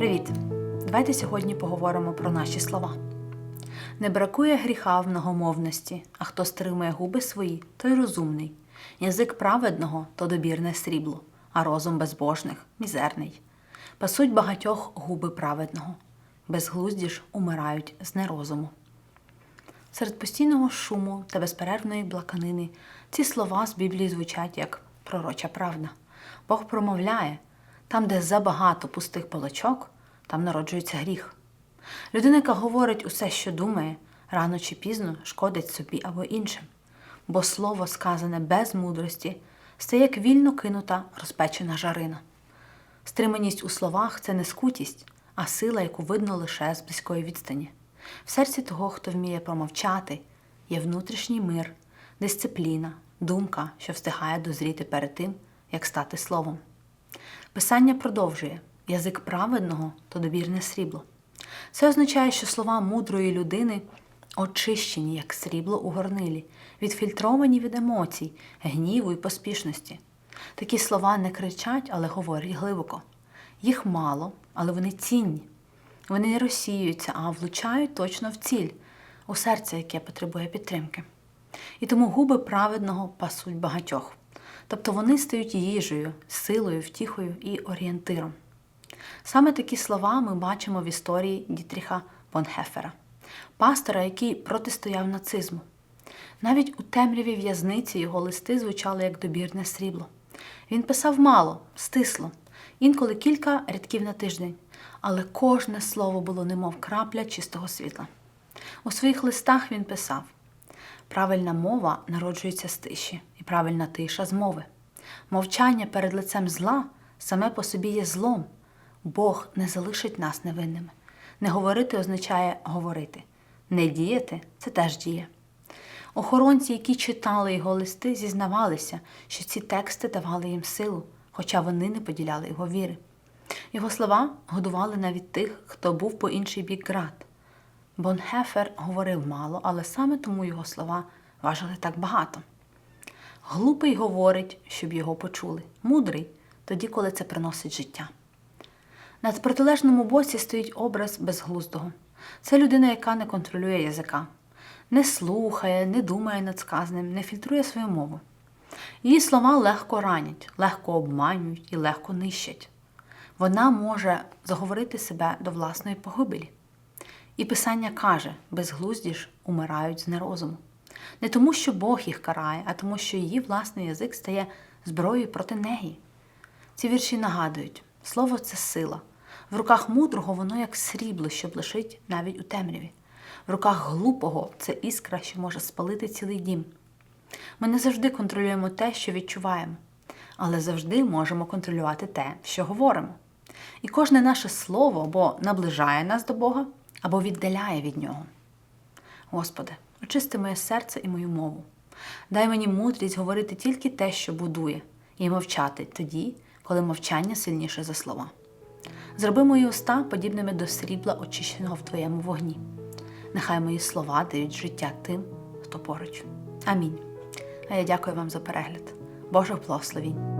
Привіт! Давайте сьогодні поговоримо про наші слова. Не бракує гріха в многомовності, а хто стримує губи свої, той розумний. Язик праведного то добірне срібло, а розум безбожних мізерний. Пасуть багатьох губи праведного, безглузді ж умирають з нерозуму. Серед постійного шуму та безперервної блаканини ці слова з Біблії звучать як пророча правда. Бог промовляє, там, де забагато пустих балачок, там народжується гріх. Людина, яка говорить усе, що думає, рано чи пізно шкодить собі або іншим, бо слово, сказане без мудрості, стає як вільно кинута розпечена жарина. Стриманість у словах це не скутість, а сила, яку видно лише з близької відстані. В серці того, хто вміє промовчати, є внутрішній мир, дисципліна, думка, що встигає дозріти перед тим, як стати словом. Писання продовжує язик праведного то добірне срібло. Це означає, що слова мудрої людини очищені, як срібло у горнилі, відфільтровані від емоцій, гніву і поспішності. Такі слова не кричать, але говорять глибоко. Їх мало, але вони цінні. Вони не розсіюються, а влучають точно в ціль, у серце, яке потребує підтримки. І тому губи праведного пасуть багатьох. Тобто вони стають їжею, силою, втіхою і орієнтиром. Саме такі слова ми бачимо в історії Дітріха Бонхефера, пастора, який протистояв нацизму. Навіть у темряві в'язниці його листи звучали як добірне срібло. Він писав мало, стисло, інколи кілька рядків на тиждень, але кожне слово було немов крапля чистого світла. У своїх листах він писав: правильна мова народжується з тиші, і правильна тиша з мови. Мовчання перед лицем зла саме по собі є злом. Бог не залишить нас невинними. Не говорити означає говорити, не діяти це теж дія. Охоронці, які читали його листи, зізнавалися, що ці тексти давали їм силу, хоча вони не поділяли його віри. Його слова годували навіть тих, хто був по інший бік град. Бонхефер говорив мало, але саме тому його слова важили так багато. Глупий говорить, щоб його почули, мудрий тоді, коли це приносить життя. На протилежному боці стоїть образ безглуздого. Це людина, яка не контролює язика, не слухає, не думає над сказаним, не фільтрує свою мову. Її слова легко ранять, легко обманюють і легко нищать. Вона може заговорити себе до власної погибелі. І Писання каже, безглузді ж умирають з нерозуму. Не тому, що Бог їх карає, а тому, що її власний язик стає зброєю проти неї. Ці вірші нагадують, слово це сила. В руках мудрого воно як срібло, що блищить навіть у темряві. В руках глупого це іскра, що може спалити цілий дім. Ми не завжди контролюємо те, що відчуваємо, але завжди можемо контролювати те, що говоримо. І кожне наше слово або наближає нас до Бога, або віддаляє від Нього. Господи, очисти моє серце і мою мову. Дай мені мудрість говорити тільки те, що будує, і мовчати тоді, коли мовчання сильніше за слова. Зроби мої уста подібними до срібла, очищеного в Твоєму вогні. Нехай мої слова дають життя тим, хто поруч. Амінь. А я дякую вам за перегляд. Божих благословінь!